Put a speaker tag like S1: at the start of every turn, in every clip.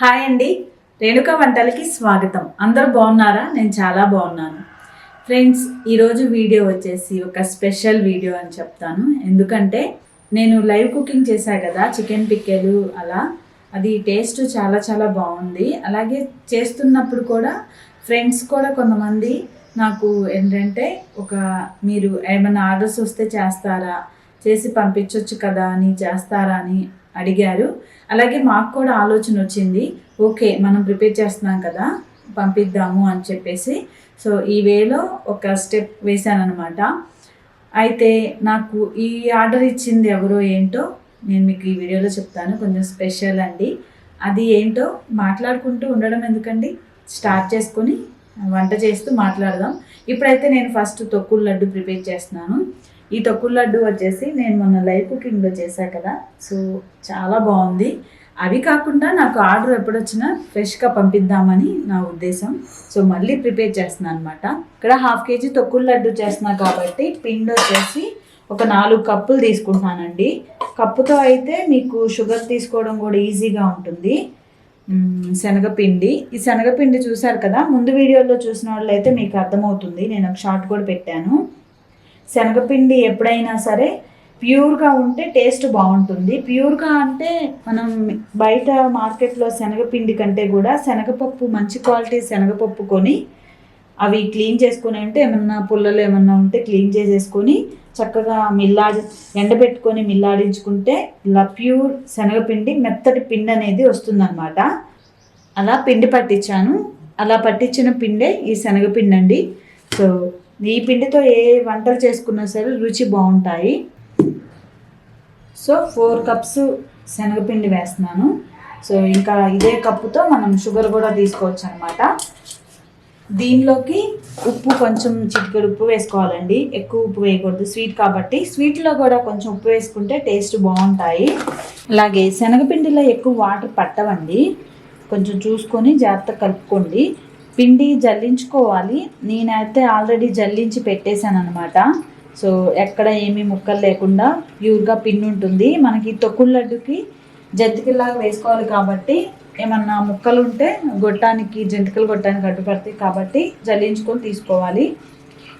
S1: Hi అండి రేణుక వంటలకి స్వాగతం. అందరూ బాగున్నారా? నేను చాలా బాగున్నాను. ఫ్రెండ్స్ ఈరోజు వీడియో వచ్చేసి ఒక స్పెషల్ వీడియో అని చెప్తాను. ఎందుకంటే నేను లైవ్ కుకింగ్ చేశాను కదా చికెన్ పిక్కెలు అలా. అది టేస్ట్ చాలా చాలా బాగుంది. అలాగే చేస్తున్నప్పుడు కూడా ఫ్రెండ్స్ కూడా కొంతమంది నాకు ఏంటంటే ఒక మీరు ఏమైనా ఆర్డర్స్ వస్తే చేస్తారా? చేసి పంపించవచ్చు కదా అని చేస్తారా అని అడిగారు. అలాగే మాకు కూడా ఆలోచన వచ్చింది ఓకే మనం ప్రిపేర్ చేస్తున్నాం కదా పంపిద్దాము అని చెప్పేసి. సో ఈ వేలో ఒక స్టెప్ వేసాను అనమాట అయితే నాకు ఈ ఆర్డర్ ఇచ్చింది ఎవరో ఏంటో నేను మీకు ఈ వీడియోలో చెప్తాను కొంచెం స్పెషల్ అండి. అది ఏంటో మాట్లాడుకుంటూ ఉండడం ఎందుకండి? స్టార్ట్ చేసుకొని వంట చేస్తూ మాట్లాడదాం. ఇప్పుడైతే నేను ఫస్ట్ తొక్కుడు లడ్డు ప్రిపేర్ చేస్తున్నాను. ఈ తొక్కుల లడ్డు వచ్చేసి నేను మొన్న లైవ్ కుకింగ్లో చేశాను కదా. సో చాలా బాగుంది. అవి కాకుండా నాకు ఆర్డర్ ఎప్పుడొచ్చినా ఫ్రెష్గా పంపిద్దామని నా ఉద్దేశం. సో మళ్ళీ ప్రిపేర్ చేస్తున్నాను అనమాట ఇక్కడ హాఫ్ కేజీ తొక్కుడు లడ్డు చేస్తున్నా కాబట్టి పిండి వచ్చేసి ఒక నాలుగు కప్పులు తీసుకుంటున్నానండి కప్పుతో అయితే మీకు షుగర్ తీసుకోవడం కూడా ఈజీగా ఉంటుంది. శనగపిండి. ఈ శనగపిండి చూశారు కదా ముందు వీడియోలో చూసిన వాళ్ళు అయితే మీకు అర్థమవుతుంది. నేను ఒక షార్ట్ కూడా పెట్టాను. శనగపిండి ఎప్పుడైనా సరే ప్యూర్గా ఉంటే టేస్ట్ బాగుంటుంది. ప్యూర్గా అంటే మనం బయట మార్కెట్లో శనగపిండి కంటే కూడా శనగపప్పు మంచి క్వాలిటీ శనగపప్పు కొని అవి క్లీన్ చేసుకుని అంటే ఏమన్నా పుల్లలు ఏమన్నా ఉంటే క్లీన్ చేసేసుకొని చక్కగా మిల్లాడి ఎండబెట్టుకొని మిల్లాడించుకుంటే ఇలా ప్యూర్ శనగపిండి మెత్తటి పిండి అనేది వస్తుందన్నమాట. అలా పిండి పట్టించాను. అలా పట్టించిన పిండే ఈ శనగపిండి అండి సో ఈ పిండితో ఏ వంటలు చేసుకున్నా సరే రుచి బాగుంటాయి. సో ఫోర్ కప్స్ శనగపిండి వేస్తున్నాను. సో ఇంకా ఇదే కప్పుతో మనం షుగర్ కూడా తీసుకోవచ్చు అనమాట దీనిలోకి ఉప్పు కొంచెం చిటికెడు ఉప్పు వేసుకోవాలండి. ఎక్కువ ఉప్పు వేయకూడదు. స్వీట్ కాబట్టి. స్వీట్లో కూడా కొంచెం ఉప్పు వేసుకుంటే టేస్ట్ బాగుంటాయి. అలాగే శనగపిండిలో ఎక్కువ వాటర్ పట్టవండి. కొంచెం చూసుకొని జాగ్రత్త కలుపుకోండి. పిండి జల్లించుకోవాలి. నేనైతే ఆల్రెడీ జల్లించి పెట్టేశాను అనమాట సో ఎక్కడ ఏమీ ముక్కలు లేకుండా ప్యూర్గా పిండి ఉంటుంది మనకి తొక్కుడు లడ్డుకి జంతికల్లాగా వేసుకోవాలి కాబట్టి ఏమన్నా ముక్కలు ఉంటే గొట్టానికి జంతికలు గొట్టానికి అడ్డుపడతాయి కాబట్టి జల్లించుకొని తీసుకోవాలి.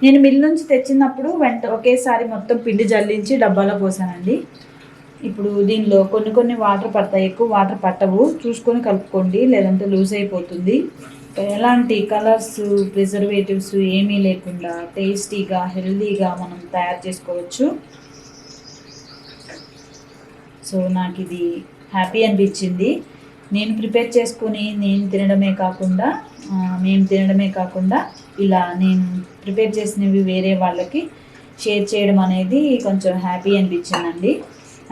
S1: నేను మిల్ నుంచి తెచ్చినప్పుడు వెంట ఒకేసారి మొత్తం పిండి జల్లించి డబ్బాలో పోసానండి. ఇప్పుడు దీనిలో కొన్ని కొన్ని వాటర్ పడతాయి. ఎక్కువ వాటర్ పట్టవు. చూసుకొని కలుపుకోండి. లేదంటే లూజ్ అయిపోతుంది. ఎలాంటి కలర్స్ ప్రిజర్వేటివ్స్ ఏమీ లేకుండా టేస్టీగా హెల్తీగా మనం తయారు చేసుకోవచ్చు. సో నాకు ఇది హ్యాపీ అనిపించింది. నేను ప్రిపేర్ చేసుకుని నేను తినడమే కాకుండా మేము తినడమే కాకుండా ఇలా నేను ప్రిపేర్ చేసినవి వేరే వాళ్ళకి షేర్ చేయడం అనేది కొంచెం హ్యాపీ అనిపించిందండి.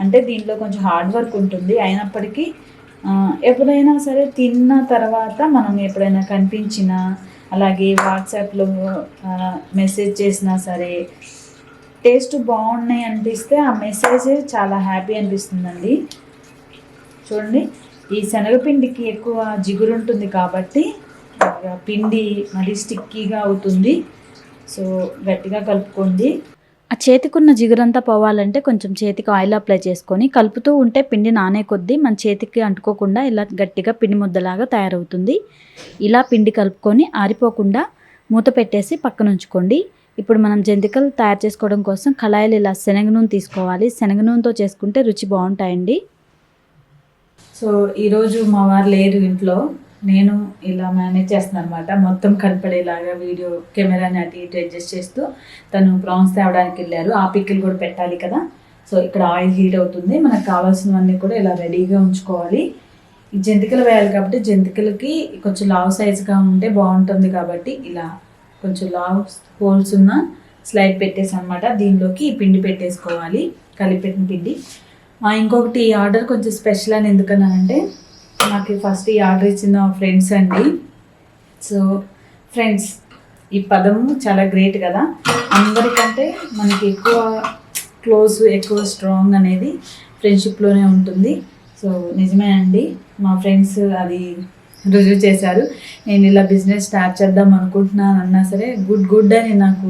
S1: అంటే దీంట్లో కొంచెం హార్డ్ వర్క్ ఉంటుంది. అయినప్పటికీ ఎప్పుడైనా సరే తిన్న తర్వాత మనం ఎప్పుడైనా కనిపించినా అలాగే వాట్సాప్లో మెసేజ్ చేసినా సరే టేస్ట్ బాగున్నాయి అనిపిస్తే ఆ మెసేజ్ చాలా హ్యాపీ అనిపిస్తుందండి. చూడండి ఈ శనగపిండికి ఎక్కువ జిగురు ఉంటుంది కాబట్టి పిండి మరీ స్టిక్కీగా అవుతుంది. సో గట్టిగా కలుపుకోండి.
S2: ఆ చేతికున్న జిగురంతా పోవాలంటే కొంచెం చేతికి ఆయిల్ అప్లై చేసుకొని కలుపుతూ ఉంటే పిండి నానే కొద్దీ మన చేతికి అంటుకోకుండా ఇలా గట్టిగా పిండి ముద్దలాగా తయారవుతుంది. ఇలా పిండి కలుపుకొని ఆరిపోకుండా మూత పెట్టేసి పక్కన ఉంచుకోండి. ఇప్పుడు మనం జంతికలు తయారు చేసుకోవడం కోసం కళాయిలు ఇలా శనగ నూనె తీసుకోవాలి. శనగ నూనెతో చేసుకుంటే రుచి బాగుంటాయండి.
S1: సో ఈరోజు మా వారు లేరు ఇంట్లో. నేను ఇలా మేనేజ్ చేస్తున్నాను అనమాట మొత్తం కనపడేలాగా వీడియో కెమెరాని అటు ఇటు అడ్జస్ట్ చేస్తూ తను ప్రాన్స్ తేవడానికి వెళ్ళారు. ఆ పిక్కలు కూడా పెట్టాలి కదా. సో ఇక్కడ ఆయిల్ హీట్ అవుతుంది. మనకు కావాల్సినవన్నీ కూడా ఇలా రెడీగా ఉంచుకోవాలి. జంతికలు వేయాలి కాబట్టి జంతికలకి కొంచెం లావ్ సైజుగా ఉంటే బాగుంటుంది కాబట్టి ఇలా కొంచెం లావ్ హోల్స్ ఉన్న స్లైడ్ పెట్టేసి అనమాట దీనిలోకి పిండి పెట్టేసుకోవాలి. కలిపెట్టిన పిండి. ఇంకొకటి ఆర్డర్ కొంచెం స్పెషల్ అని ఎందుకన్నానంటే నాకు ఫస్ట్ ఈ ఆర్డర్ ఇచ్చిన ఫ్రెండ్స్ అండి. సో ఫ్రెండ్స్ ఈ పదము చాలా గ్రేట్ కదా. అందరికంటే మనకి ఎక్కువ క్లోజ్ ఎక్కువ స్ట్రాంగ్ అనేది ఫ్రెండ్షిప్లోనే ఉంటుంది. సో నిజమే అండి. మా ఫ్రెండ్స్ అది రుజువు చేశారు. నేను ఇలా బిజినెస్ స్టార్ట్ చేద్దాం అనుకుంటున్నాను అన్నా సరే గుడ్ గుడ్ అని నాకు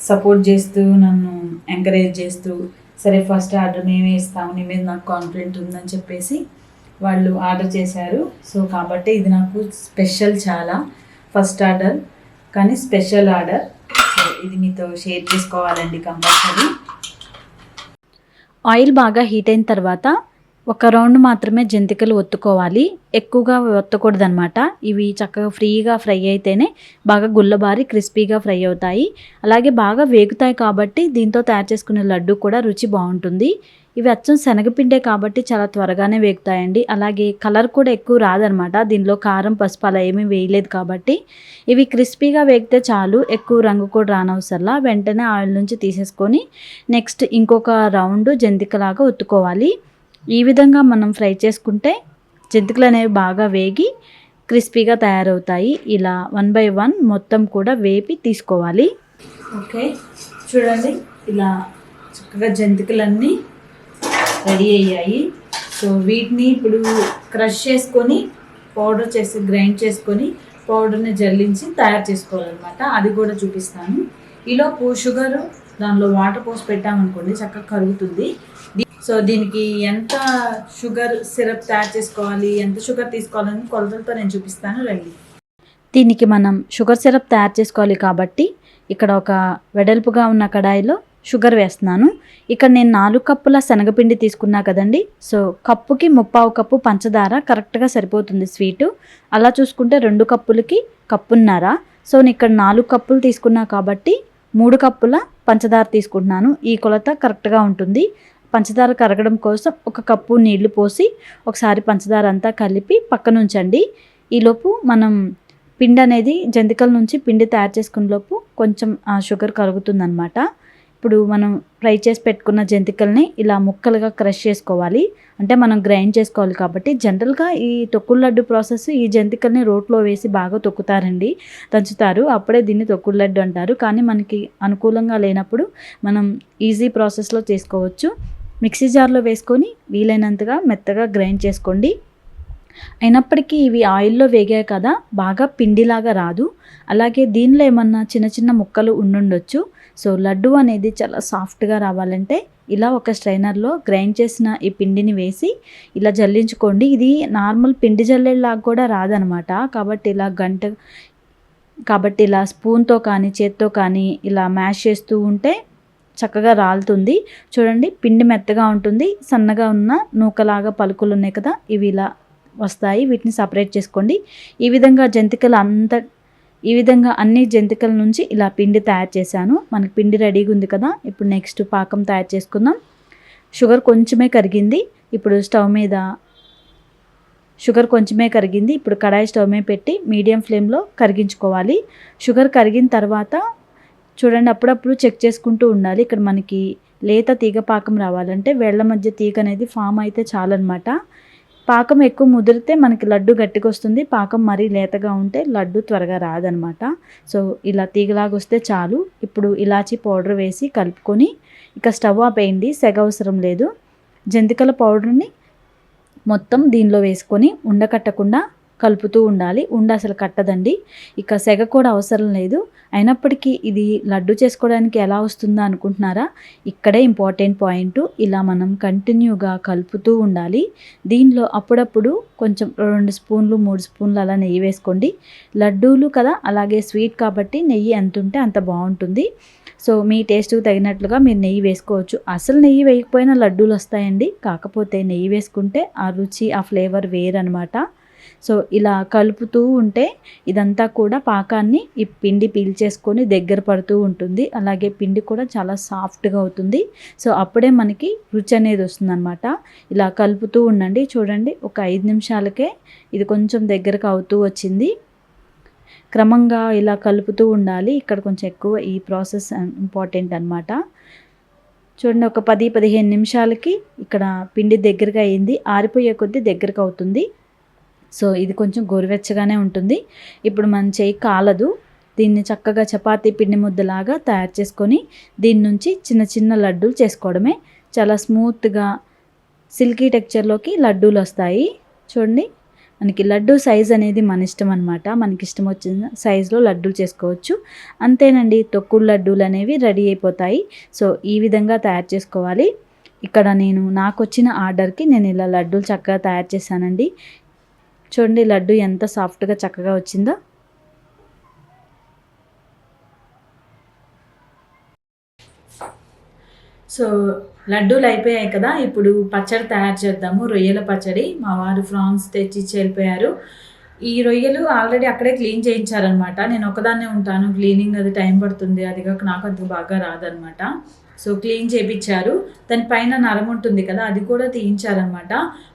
S1: సపోర్ట్ చేస్తూ నన్ను ఎంకరేజ్ చేస్తూ సరే ఫస్ట్ ఆర్డర్ మేమే ఇస్తాము నీ మీద నాకు కాన్ఫిడెంట్ ఉందని చెప్పేసి వాళ్ళు ఆర్డర్ చేశారు. సో కాబట్టి ఇది నాకు స్పెషల్ చాలా. First order. కానీ స్పెషల్ ఆర్డర్. సో ఇది మీతో షేర్ చేసుకోవాలండి కంపల్సరీ.
S2: ఆయిల్ బాగా హీట్ అయిన తర్వాత ఒక రౌండ్ మాత్రమే జంతికలు ఒత్తుకోవాలి. ఎక్కువగా ఒత్తకూడదు అనమాట ఇవి చక్కగా ఫ్రీగా ఫ్రై అయితేనే బాగా గుల్లబారి క్రిస్పీగా ఫ్రై అవుతాయి. అలాగే బాగా వేగుతాయి కాబట్టి దీంతో తయారు చేసుకునే లడ్డు కూడా రుచి బాగుంటుంది. ఇవి అచ్చం శనగపిండే కాబట్టి చాలా త్వరగానే వేగుతాయండి. అలాగే కలర్ కూడా ఎక్కువ రాదనమాట. దీనిలో కారం పసుపు అలా ఏమీ వేయలేదు కాబట్టి. ఇవి క్రిస్పీగా వేగితే చాలు ఎక్కువ రంగు కూడా రానవసరలా వెంటనే ఆయిల్ నుంచి తీసేసుకొని నెక్స్ట్ ఇంకొక రౌండ్ జంతికలాగా ఒత్తుకోవాలి. ఈ విధంగా మనం ఫ్రై చేసుకుంటే జంతికలు అనేవి బాగా వేగి క్రిస్పీగా తయారవుతాయి. ఇలా వన్ బై వన్ మొత్తం కూడా వేపి తీసుకోవాలి.
S1: ఓకే చూడండి. ఇలా చక్కగా జంతికలన్నీ రెడీ అయ్యాయి. సో వీటిని ఇప్పుడు క్రష్ చేసుకొని పౌడర్ చేసి గ్రైండ్ చేసుకొని పౌడర్ని జల్లించి తయారు చేసుకోవాలన్నమాట. అది కూడా చూపిస్తాను. ఈలోపు షుగర్ దానిలో వాటర్ పోసి పెట్టామనుకోండి చక్కగా కరుగుతుంది. సో దీనికి ఎంత షుగర్ సిరప్ తయారు చేసుకోవాలి ఎంత షుగర్ తీసుకోవాలని కొలతలతో నేను చూపిస్తాను. రండి.
S2: దీనికి మనం షుగర్ సిరప్ తయారు చేసుకోవాలి కాబట్టి ఇక్కడ ఒక వెడల్పుగా ఉన్న కడాయిలో షుగర్ వేస్తున్నాను. ఇక్కడ నేను నాలుగు కప్పుల శనగపిండి తీసుకున్నా కదండి. సో కప్పుకి ముప్పావు కప్పు పంచదార కరెక్ట్గా సరిపోతుంది స్వీటు. అలా చూసుకుంటే రెండు కప్పులకి కప్పున్నర. సో నేను ఇక్కడ నాలుగు కప్పులు తీసుకున్నా కాబట్టి మూడు కప్పుల పంచదార తీసుకుంటున్నాను. ఈ కొలత కరెక్ట్గా ఉంటుంది. పంచదార కరగడం కోసం ఒక కప్పు నీళ్ళు పోసి ఒకసారి పంచదార అంతా కలిపి పక్కన ఉంచండి ఈలోపు మనం పిండి అనేది జంతికల నుంచి పిండి తయారు చేసుకునే లోపు కొంచెం షుగర్ కరుగుతుందన్నమాట ఇప్పుడు మనం ఫ్రై చేసి పెట్టుకున్న జంతికల్ని ఇలా ముక్కలుగా క్రష్ చేసుకోవాలి. అంటే మనం గ్రైండ్ చేసుకోవాలి కాబట్టి జనరల్గా ఈ తొక్కుడు లడ్డు ప్రాసెస్ ఈ జంతికల్ని రోట్లో వేసి బాగా తొక్కుతారండి. దంచుతారు. అప్పుడే దీన్ని తొక్కుడు లడ్డు అంటారు. కానీ మనకి అనుకూలంగా లేనప్పుడు మనం ఈజీ ప్రాసెస్లో చేసుకోవచ్చు. మిక్సీ జార్లో వేసుకొని వీలైనంతగా మెత్తగా గ్రైండ్ చేసుకోండి. అయినప్పటికీ ఇవి ఆయిల్లో వేగాయి కదా బాగా పిండిలాగా రాదు. అలాగే దీనిలో ఏమన్నా చిన్న చిన్న ముక్కలు ఉండుండొచ్చు. సో లడ్డు అనేది చాలా సాఫ్ట్గా రావాలంటే ఇలా ఒక స్ట్రైనర్లో గ్రైండ్ చేసిన ఈ పిండిని వేసి ఇలా జల్లించుకోండి. ఇది నార్మల్ పిండి జల్లేలాగా కూడా రాదనమాట. కాబట్టి ఇలా గంట కాబట్టి ఇలా స్పూన్తో కానీ చేత్తో కానీ ఇలా మ్యాష్ చేస్తూ ఉంటే చక్కగా రాలుతుంది. చూడండి పిండి మెత్తగా ఉంటుంది సన్నగా ఉన్న నూకలాగా పలుకులు ఉన్నాయి కదా ఇవి ఇలా వస్తాయి. వీటిని సపరేట్ చేసుకోండి. ఈ విధంగా జంతికలు అంత ఈ విధంగా అన్ని జంతికల నుంచి ఇలా పిండి తయారు చేశాను. మనకి పిండి రెడీగా ఉంది కదా. ఇప్పుడు నెక్స్ట్ పాకం తయారు చేసుకుందాం. షుగర్ కొంచెమే కరిగింది. ఇప్పుడు స్టవ్ మీద షుగర్ కొంచెమే కరిగింది. ఇప్పుడు కడాయి స్టవ్ మీద పెట్టి మీడియం ఫ్లేమ్లో కరిగించుకోవాలి. షుగర్ కరిగిన తర్వాత చూడండి అప్పుడప్పుడు చెక్ చేసుకుంటూ ఉండాలి. ఇక్కడ మనకి లేత తీగ పాకం రావాలంటే వేళ్ళ మధ్య తీగ అనేది ఫామ్ అయితే చాలన్నమాట. పాకం ఎక్కువ ముదిరితే మనకి లడ్డు గట్టిగా వస్తుంది పాకం మరీ లేతగా ఉంటే లడ్డు త్వరగా రాదనమాట. సో ఇలా తీగలాగా వస్తే చాలు. ఇప్పుడు ఇలాచీ పౌడర్ వేసి కలుపుకొని ఇక స్టవ్ ఆపేయండి సెగ అవసరం లేదు. జంతికల పౌడర్ని మొత్తం దీనిలో వేసుకొని ఉండకట్టకుండా కలుపుతూ ఉండాలి. ఉండ అసలు కట్టదండి. ఇక సెగ కూడా అవసరం లేదు. అయినప్పటికీ ఇది లడ్డు చేసుకోవడానికి ఎలా వస్తుందో అనుకుంటున్నారా? ఇక్కడే ఇంపార్టెంట్ పాయింట్. ఇలా మనం కంటిన్యూగా కలుపుతూ ఉండాలి. దీనిలో అప్పుడప్పుడు కొంచెం రెండు స్పూన్లు మూడు స్పూన్లు అలా నెయ్యి వేసుకోండి. లడ్డూలు కదా అలాగే స్వీట్ కాబట్టి నెయ్యి ఎంత ఉంటే అంత బాగుంటుంది. సో మీ టేస్ట్కి తగినట్లుగా మీరు నెయ్యి వేసుకోవచ్చు. అసలు నెయ్యి వేయకపోయినా లడ్డూలు వస్తాయండి. కాకపోతే నెయ్యి వేసుకుంటే ఆ రుచి ఆ ఫ్లేవర్ వేరనమాట సో ఇలా కలుపుతూ ఉంటే ఇదంతా కూడా పాకాన్ని ఈ పిండి పీల్చేసుకొని దగ్గర పడుతూ ఉంటుంది. అలాగే పిండి కూడా చాలా సాఫ్ట్గా అవుతుంది. సో అప్పుడే మనకి రుచి అనేది వస్తుందన్నమాట. ఇలా కలుపుతూ ఉండండి. చూడండి ఒక ఐదు నిమిషాలకే ఇది కొంచెం దగ్గరకు అవుతూ వచ్చింది. క్రమంగా ఇలా కలుపుతూ ఉండాలి. ఇక్కడ కొంచెం ఎక్కువ ఈ ప్రాసెస్ ఇంపార్టెంట్ అనమాట చూడండి ఒక పది పదిహేను నిమిషాలకి ఇక్కడ పిండి దగ్గరగా అయింది. ఆరిపోయే కొద్దీ దగ్గరకు అవుతుంది. సో ఇది కొంచెం గోరువెచ్చగానే ఉంటుంది. ఇప్పుడు మన చేయి కాలదు. దీన్ని చక్కగా చపాతీ పిండి ముద్దలాగా తయారు చేసుకొని దీని నుంచి చిన్న చిన్న లడ్డూలు చేసుకోవడమే. చాలా స్మూత్గా సిల్కీ టెక్చర్లోకి లడ్డూలు వస్తాయి. చూడండి. మనకి లడ్డు సైజ్ అనేది మన ఇష్టం అనమాట మనకి ఇష్టం వచ్చిన సైజులో లడ్డూలు చేసుకోవచ్చు. అంతేనండి తొక్కుడు లడ్డూలు అనేవి రెడీ అయిపోతాయి. సో ఈ విధంగా తయారు చేసుకోవాలి. ఇక్కడ నేను నాకు వచ్చిన ఆర్డర్కి నేను ఇలా లడ్డూలు చక్కగా తయారు చేశానండి. చూడండి లడ్డు ఎంత సాఫ్ట్గా చక్కగా వచ్చిందో.
S1: సో లడ్డూలు అయిపోయాయి కదా ఇప్పుడు పచ్చడి తయారు చేద్దాము. రొయ్యల పచ్చడి మా వారు ఫ్రాన్స్ తెచ్చి వెళ్ళిపోయారు ఈ రొయ్యలు ఆల్రెడీ అక్కడే క్లీన్ చేయించారనమాట నేను ఒకదాన్నే ఉంటాను క్లీనింగ్ అది టైం పడుతుంది అది కాక నాకు అంత బాగా రాదనమాట సో క్లీన్ చేయించారు దాని పైన నరం ఉంటుంది కదా అది కూడా తీయించారనమాట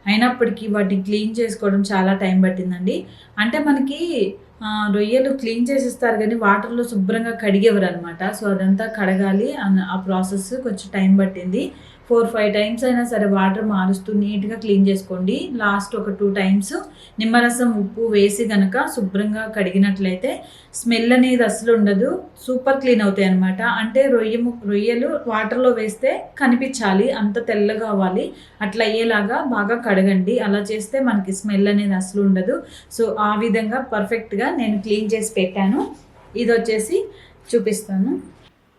S1: అయినప్పటికీ వాటిని క్లీన్ చేసుకోవడం చాలా టైం పట్టిందండి. అంటే మనకి రొయ్యలు క్లీన్ చేసిస్తారు కానీ వాటర్లో శుభ్రంగా కడిగేవారు అనమాట సో అదంతా కడగాలి అన్న ఆ ప్రాసెస్ కొంచెం టైం పట్టింది. ఫోర్ ఫైవ్ టైమ్స్ అయినా సరే వాటర్ మారుస్తూ నీట్గా క్లీన్ చేసుకోండి. లాస్ట్ ఒక టూ టైమ్స్ నిమ్మరసం ఉప్పు వేసి కనుక శుభ్రంగా కడిగినట్లయితే స్మెల్ అనేది అసలు ఉండదు. సూపర్ క్లీన్ అవుతాయి అనమాట అంటే రొయ్య రొయ్యలు వాటర్లో వేస్తే కనిపించాలి అంత తెల్లగా అవ్వాలి. అట్లా అయ్యేలాగా బాగా కడగండి. అలా చేస్తే మనకి స్మెల్ అనేది అసలు ఉండదు. సో ఆ విధంగా పర్ఫెక్ట్గా నేను క్లీన్ చేసి పెట్టాను. ఇది వచ్చేసి చూపిస్తాను.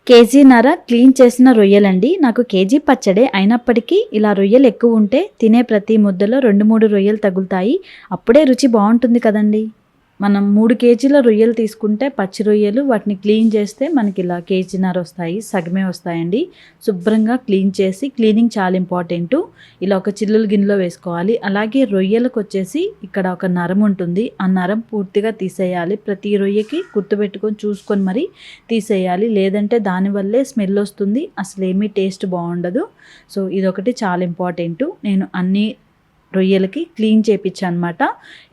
S2: కేజీన్నర క్లీన్ చేసిన రొయ్యలండి. నాకు కేజీ పచ్చడే అయినప్పటికీ ఇలా రొయ్యలు ఎక్కువ ఉంటే తినే ప్రతి ముద్దలో రెండు మూడు రొయ్యలు తగులుతాయి. అప్పుడే రుచి బాగుంటుంది కదండీ. మనం మూడు కేజీల రొయ్యలు తీసుకుంటే పచ్చి రొయ్యలు వాటిని క్లీన్ చేస్తే మనకి ఇలా కేజీన్నర వస్తాయి సగమే వస్తాయండి. శుభ్రంగా క్లీన్ చేసి క్లీనింగ్ చాలా ఇంపార్టెంట్. ఇలా ఒక చిల్లుల గిన్నెలో వేసుకోవాలి. అలాగే రొయ్యలకు వచ్చేసి ఇక్కడ ఒక నరం ఉంటుంది. ఆ నరం పూర్తిగా తీసేయాలి. ప్రతి రొయ్యకి గుర్తుపెట్టుకొని చూసుకొని మరి తీసేయాలి. లేదంటే దానివల్లే స్మెల్ వస్తుంది. అసలు ఏమీ టేస్ట్ బాగుండదు. సో ఇదొకటి చాలా ఇంపార్టెంట్. నేను అన్ని రొయ్యలకి క్లీన్ చేయించాను అనమాట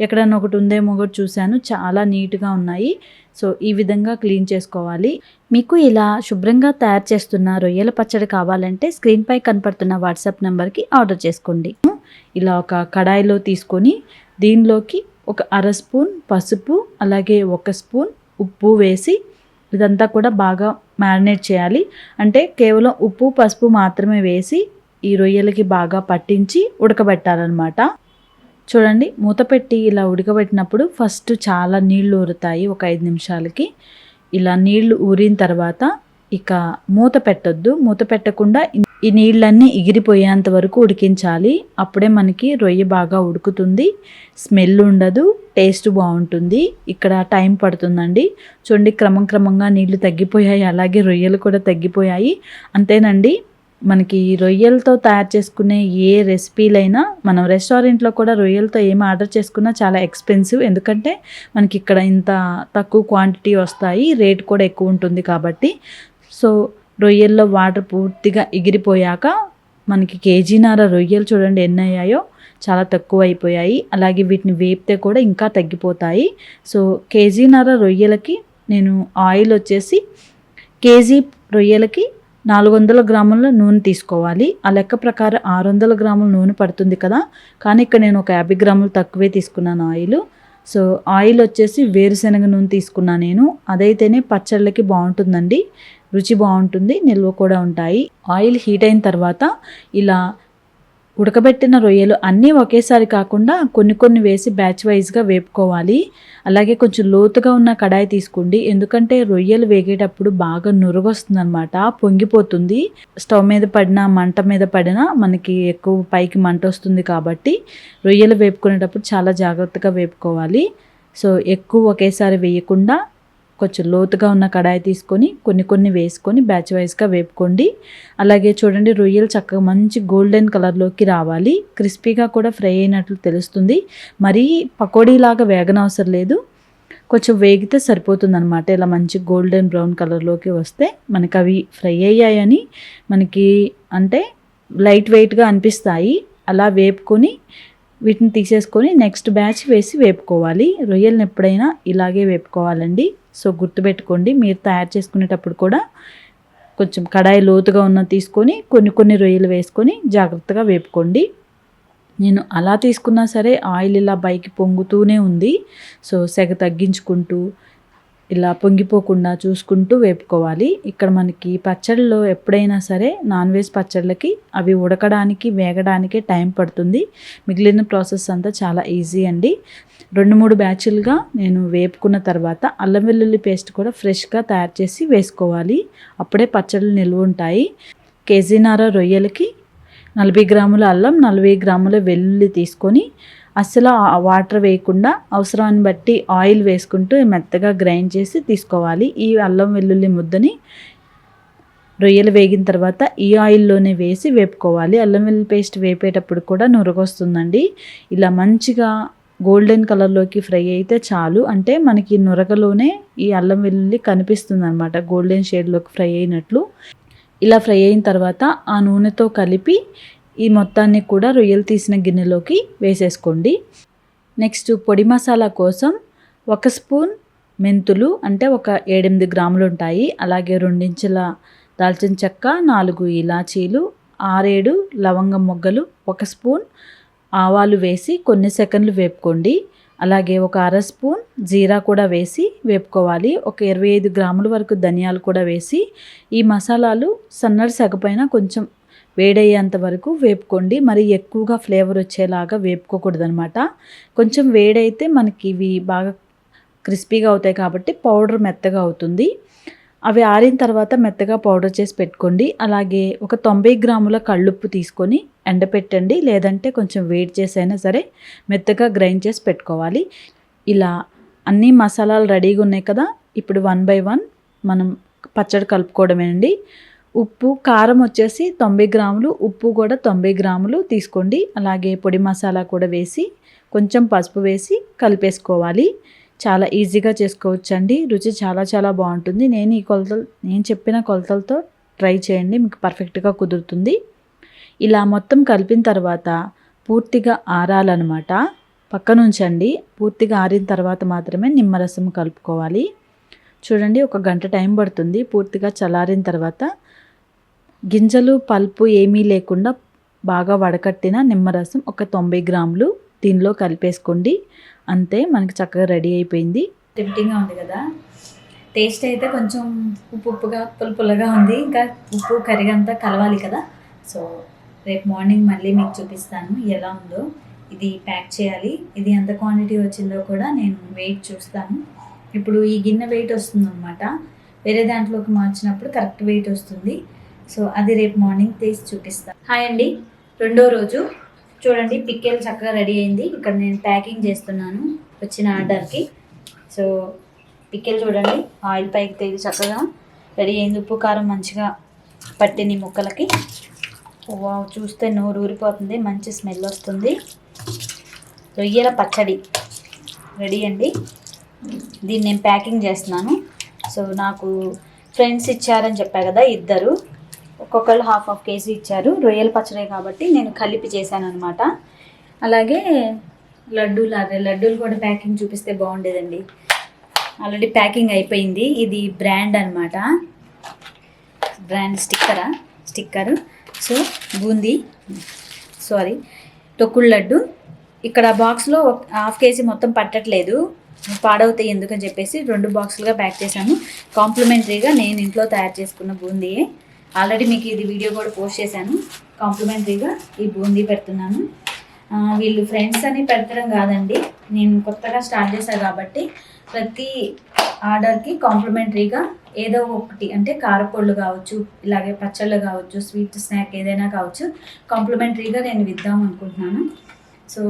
S2: ఎక్కడన్నా ఒకటి ఉందేమో కూడా చూశాను. చాలా నీట్గా ఉన్నాయి. సో ఈ విధంగా క్లీన్ చేసుకోవాలి. మీకు ఇలా శుభ్రంగా తయారు చేస్తున్న రొయ్యల పచ్చడి కావాలంటే స్క్రీన్పై కనపడుతున్న వాట్సాప్ నెంబర్కి ఆర్డర్ చేసుకోండి. ఇలా ఒక కడాయిలో తీసుకొని దీనిలోకి ఒక అర స్పూన్ పసుపు అలాగే ఒక స్పూన్ ఉప్పు వేసి ఇదంతా కూడా బాగా మ్యారినేట్ చేయాలి. అంటే కేవలం ఉప్పు పసుపు మాత్రమే వేసి ఈ రొయ్యలకి బాగా పట్టించి ఉడకబెట్టాలన్నమాట. చూడండి మూత పెట్టి ఇలా ఉడకబెట్టినప్పుడు ఫస్ట్ చాలా నీళ్ళు ఊరుతాయి ఒక ఐదు నిమిషాలకి. ఇలా నీళ్ళు ఊరిన తర్వాత ఇక మూత పెట్టొద్దు. మూత పెట్టకుండా ఈ నీళ్ళన్నీ ఎగిరిపోయేంత వరకు ఉడికించాలి. అప్పుడే మనకి రొయ్య బాగా ఉడుకుతుంది. స్మెల్ ఉండదు టేస్ట్ బాగుంటుంది. ఇక్కడ టైం పడుతుందండి. చూడండి క్రమం క్రమంగా నీళ్ళు తగ్గిపోయాయి. అలాగే రొయ్యలు కూడా తగ్గిపోయాయి. అంతేనండి. మనకి రొయ్యలతో తయారు చేసుకునే ఏ రెసిపీలైనా మనం రెస్టారెంట్లో కూడా రొయ్యలతో ఏం ఆర్డర్ చేసుకున్నా చాలా ఎక్స్పెన్సివ్. ఎందుకంటే మనకి ఇక్కడ ఇంత తక్కువ క్వాంటిటీ వస్తాయి రేట్ కూడా ఎక్కువ ఉంటుంది కాబట్టి. సో రొయ్యల్లో వాటర్ పూర్తిగా ఎగిరిపోయాక మనకి కేజీనార రొయ్యలు చూడండి ఎన్ని అయ్యాయో చాలా తక్కువ అయిపోయాయి. అలాగే వీటిని వేపితే కూడా ఇంకా తగ్గిపోతాయి. సో కేజీనార రొయ్యలకి నేను ఆయిల్ వచ్చేసి కేజీ రొయ్యలకి నాలుగు వందల గ్రాముల నూనె తీసుకోవాలి. ఆ లెక్క ప్రకారం ఆరు వందల గ్రాముల నూనె పడుతుంది కదా. కానీ ఇక్కడ నేను ఒక యాభై గ్రాములు తక్కువే తీసుకున్నాను ఆయిల్. సో ఆయిల్ వచ్చేసి వేరుశనగ నూనె తీసుకున్నా నేను. అదైతేనే పచ్చళ్ళకి బాగుంటుందండి. రుచి బాగుంటుంది. నిల్వ కూడా ఉంటాయి. ఆయిల్ హీట్ అయిన తర్వాత ఇలా ఉడకబెట్టిన రొయ్యలు అన్నీ ఒకేసారి కాకుండా కొన్ని కొన్ని వేసి బ్యాచ్ వైజ్గా వేపుకోవాలి. అలాగే కొంచెం లోతుగా ఉన్న కడాయి తీసుకోండి. ఎందుకంటే రొయ్యలు వేగేటప్పుడు బాగా నురుగొస్తుంది అనమాట పొంగిపోతుంది. స్టవ్ మీద పడినా మంట మీద పడినా మనకి ఎక్కువ పైకి మంట వస్తుంది కాబట్టి రొయ్యలు వేపుకునేటప్పుడు చాలా జాగ్రత్తగా వేపుకోవాలి. సో ఎక్కువ ఒకేసారి వేయకుండా కొంచెం లోతుగా ఉన్న కడాయి తీసుకొని కొన్ని కొన్ని వేసుకొని బ్యాచ్ వైజ్గా వేపుకోండి. అలాగే చూడండి రొయ్యలు చక్కగా మంచి గోల్డెన్ కలర్లోకి రావాలి. క్రిస్పీగా కూడా ఫ్రై అయినట్లు తెలుస్తుంది. మరీ పకోడీలాగా వేగనవసరం లేదు. కొంచెం వేగితే సరిపోతుంది అనమాట ఇలా మంచి గోల్డెన్ బ్రౌన్ కలర్లోకి వస్తే మనకి అవి ఫ్రై అయ్యాయని మనకి అంటే లైట్ వెయిట్గా అనిపిస్తాయి. అలా వేపుకొని వీటిని తీసేసుకొని నెక్స్ట్ బ్యాచ్ వేసి వేపుకోవాలి. రొయ్యలను ఎప్పుడైనా ఇలాగే వేపుకోవాలండి. సో గుర్తుపెట్టుకోండి మీరు తయారు చేసుకునేటప్పుడు కూడా కొంచెం కడాయి లోతుగా ఉన్న తీసుకొని కొన్ని కొన్ని రొయ్యలు వేసుకొని జాగ్రత్తగా వేపుకోండి. నేను అలా తీసుకున్నా సరే ఆయిల్ ఇలా పైకి పొంగుతూనే ఉంది. సో సెగ తగ్గించుకుంటూ ఇలా పొంగిపోకుండా చూసుకుంటూ వేపుకోవాలి. ఇక్కడ మనకి పచ్చళ్ళలో ఎప్పుడైనా సరే నాన్ వెజ్ పచ్చళ్ళకి అవి ఉడకడానికి వేగడానికే టైం పడుతుంది. మిగిలిన ప్రాసెస్ అంతా చాలా ఈజీ అండి. రెండు మూడు బ్యాచ్లుగా నేను వేపుకున్న తర్వాత అల్లం వెల్లుల్లి పేస్ట్ కూడా ఫ్రెష్గా తయారు చేసి వేసుకోవాలి. అప్పుడే పచ్చళ్ళు నిల్వ ఉంటాయి. కేజీనార రొయ్యలకి నలభై గ్రాముల అల్లం నలభై గ్రాముల వెల్లుల్లి తీసుకొని అస్సలు వాటర్ వేయకుండా అవసరాన్ని బట్టి ఆయిల్ వేసుకుంటూ మెత్తగా గ్రైండ్ చేసి తీసుకోవాలి. ఈ అల్లం వెల్లుల్లి ముద్దని రొయ్యలు వేగిన తర్వాత ఈ ఆయిల్లోనే వేసి వేపుకోవాలి. అల్లం వెల్లుల్లి పేస్ట్ వేపేటప్పుడు కూడా నురగొస్తుందండి. ఇలా మంచిగా గోల్డెన్ కలర్లోకి ఫ్రై అయితే చాలు. అంటే మనకి నురగలోనే ఈ అల్లం వెల్లుల్లి కనిపిస్తుంది అనమాట గోల్డెన్ షేడ్లోకి ఫ్రై అయినట్లు. ఇలా ఫ్రై అయిన తర్వాత ఆ నూనెతో కలిపి ఈ మొత్తాన్ని కూడా రొయ్యలు తీసిన గిన్నెలోకి వేసేసుకోండి. నెక్స్ట్ పొడి మసాలా కోసం ఒక స్పూన్ మెంతులు అంటే ఒక ఏడెనిమిది గ్రాములు ఉంటాయి. అలాగే రెండించెల దాల్చిన చెక్క నాలుగు ఇలాచీలు ఆరేడు లవంగం మొగ్గలు ఒక స్పూన్ ఆవాలు వేసి కొన్ని సెకండ్లు వేపుకోండి. అలాగే ఒక అర స్పూన్ జీరా కూడా వేసి వేపుకోవాలి. ఒక ఇరవై ఐదు గ్రాముల వరకు ధనియాలు కూడా వేసి ఈ మసాలాలు సన్నడి సెగపైన కొంచెం వేడయ్యేంత వరకు వేపుకోండి. మరి ఎక్కువగా ఫ్లేవర్ వచ్చేలాగా వేపుకోకూడదు అనమాట కొంచెం వేడైతే మనకి ఇవి బాగా క్రిస్పీగా అవుతాయి కాబట్టి పౌడర్ మెత్తగా అవుతుంది. అవి ఆరిన తర్వాత మెత్తగా పౌడర్ చేసి పెట్టుకోండి. అలాగే ఒక తొంభై గ్రాముల కళ్ళుప్పు తీసుకొని ఎండపెట్టండి. లేదంటే కొంచెం వేడి చేసైనా సరే మెత్తగా గ్రైండ్ చేసి పెట్టుకోవాలి. ఇలా అన్ని మసాలాలు రెడీగా ఉన్నాయి కదా. ఇప్పుడు వన్ బై వన్ మనం పచ్చడి కలుపుకోవడమేనండి. ఉప్పు కారం వచ్చేసి తొంభై గ్రాములు ఉప్పు కూడా తొంభై గ్రాములు తీసుకోండి. అలాగే పొడి మసాలా కూడా వేసి కొంచెం పసుపు వేసి కలిపేసుకోవాలి. చాలా ఈజీగా చేసుకోవచ్చండి. రుచి చాలా చాలా బాగుంటుంది. నేను ఈ కొలతలు నేను చెప్పిన కొలతలతో ట్రై చేయండి. మీకు పర్ఫెక్ట్గా కుదురుతుంది. ఇలా మొత్తం కలిపిన తర్వాత పూర్తిగా ఆరాలన్నమాట. పక్కన ఉంచండి. పూర్తిగా ఆరిన తర్వాత మాత్రమే నిమ్మరసం కలుపుకోవాలి. చూడండి ఒక గంట టైం పడుతుంది. పూర్తిగా చల్లారిన తర్వాత గింజలు పల్పు ఏమీ లేకుండా బాగా వడకట్టిన నిమ్మరసం ఒక తొంభై గ్రాములు దీనిలో కలిపేసుకోండి. అంతే మనకి చక్కగా రెడీ అయిపోయింది.
S1: టెంప్టింగ్గా ఉంది కదా? టేస్ట్ అయితే కొంచెం ఉప్పు ఉప్పుగా పులుపులగా ఉంది. ఇంకా ఉప్పు కరిగంతా కలవాలి కదా? సో రేపు మార్నింగ్ మళ్ళీ మీకు చూపిస్తాను ఎలా ఉందో. ఇది ప్యాక్ చేయాలి. ఇది ఎంత క్వాంటిటీ వచ్చిందో కూడా నేను వెయిట్ చూస్తాను. ఇప్పుడు ఈ గిన్నె వెయిట్ వస్తుంది అనమాట వేరే దాంట్లోకి మార్చినప్పుడు కరెక్ట్ వెయిట్ వస్తుంది. సో అది రేపు మార్నింగ్ తీసి చూపిస్తాను హాయ్ అండి. రెండో రోజు చూడండి పిక్కెల్ చక్కగా రెడీ అయింది. ఇక్కడ నేను ప్యాకింగ్ చేస్తున్నాను వచ్చిన ఆర్డర్కి. సో పిక్కెల్ చూడండి ఆయిల్ పైకి తేలి చక్కగా రెడీ అయింది. ఉప్పు కారం మంచిగా పట్టింది ముక్కలకి. వా చూస్తే నోరు ఊరిపోతుంది మంచి స్మెల్ వస్తుంది. రొయ్యల పచ్చడి రెడీ అండి. దీన్ని నేను ప్యాకింగ్ చేస్తున్నాను. సో నాకు ఫ్రెండ్స్ ఇచ్చారని చెప్పా కదా ఇద్దరు. ఒక్కొక్కళ్ళు హాఫ్ హాఫ్ కేజీ ఇచ్చారు. రొయ్యల పచ్చడి కాబట్టి నేను కలిపి చేశాను అనమాట అలాగే లడ్డూలు అదే లడ్డూలు కూడా ప్యాకింగ్ చూపిస్తే బాగుండేదండి. ఆల్రెడీ ప్యాకింగ్ అయిపోయింది. ఇది బ్రాండ్ అనమాట బ్రాండ్ స్టిక్కరా? స్టిక్కరు. సో బూందీ. సారీ. తొక్కుడు లడ్డు. ఇక్కడ బాక్స్లో హాఫ్ కేజీ మొత్తం పట్టట్లేదు. పాడవుతాయి ఎందుకని చెప్పేసి రెండు బాక్సులుగా ప్యాక్ చేశాను. కాంప్లిమెంటరీగా నేను ఇంట్లో తయారు చేసుకున్న బూందీయే. ఆల్రెడీ మీకు ఇది వీడియో కూడా పోస్ట్ చేశాను. కాంప్లిమెంటరీగా ఈ బూందీ పెడుతున్నాను. వీళ్ళు ఫ్రెండ్స్ అని పెట్టడం కాదండి. నేను కొత్తగా స్టార్ట్ చేశాను కాబట్టి ప్రతి ఆర్డర్కి కాంప్లిమెంటరీగా ఏదో ఒకటి అంటే కారపొళ్ళు కావచ్చు ఇలాగే పచ్చళ్ళు కావచ్చు స్వీట్ స్నాక్ ఏదైనా కావచ్చు కాంప్లిమెంటరీగా నేను విద్దాం అనుకుంటున్నాను. సో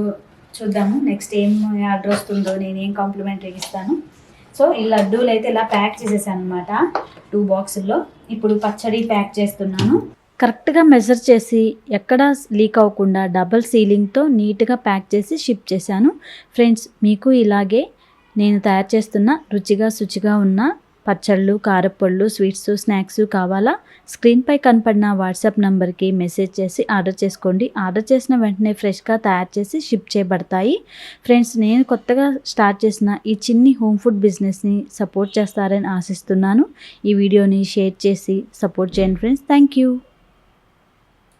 S1: చూద్దాము నెక్స్ట్ ఏం ఆర్డర్ వస్తుందో నేను ఏం కాంప్లిమెంటరీగా ఇస్తాను. సో ఈ లడ్డూలు అయితే ఇలా ప్యాక్ చేసేసాను అనమాట టూ బాక్సుల్లో ఇప్పుడు పచ్చడి ప్యాక్ చేస్తున్నాను.
S2: కరెక్ట్గా మెజర్ చేసి ఎక్కడ లీక్ అవ్వకుండా డబల్ సీలింగ్తో నీట్గా ప్యాక్ చేసి షిప్ చేశాను. ఫ్రెండ్స్ మీకు ఇలాగే నేను తయారు చేస్తున్న రుచిగా శుచిగా ఉన్న పచ్చళ్ళు కారపళ్ళు స్వీట్స్ స్నాక్స్ కావాలా? స్క్రీన్పై కనపడిన వాట్సాప్ నంబర్కి మెసేజ్ చేసి ఆర్డర్ చేసుకోండి. ఆర్డర్ చేసిన వెంటనే ఫ్రెష్గా తయారు చేసి షిప్ చేయబడతాయి. ఫ్రెండ్స్ నేను కొత్తగా స్టార్ట్ చేసిన ఈ చిన్ని హోమ్ ఫుడ్ బిజినెస్ని సపోర్ట్ చేస్తారని ఆశిస్తున్నాను. ఈ వీడియోని షేర్ చేసి సపోర్ట్ చేయండి ఫ్రెండ్స్. Thank you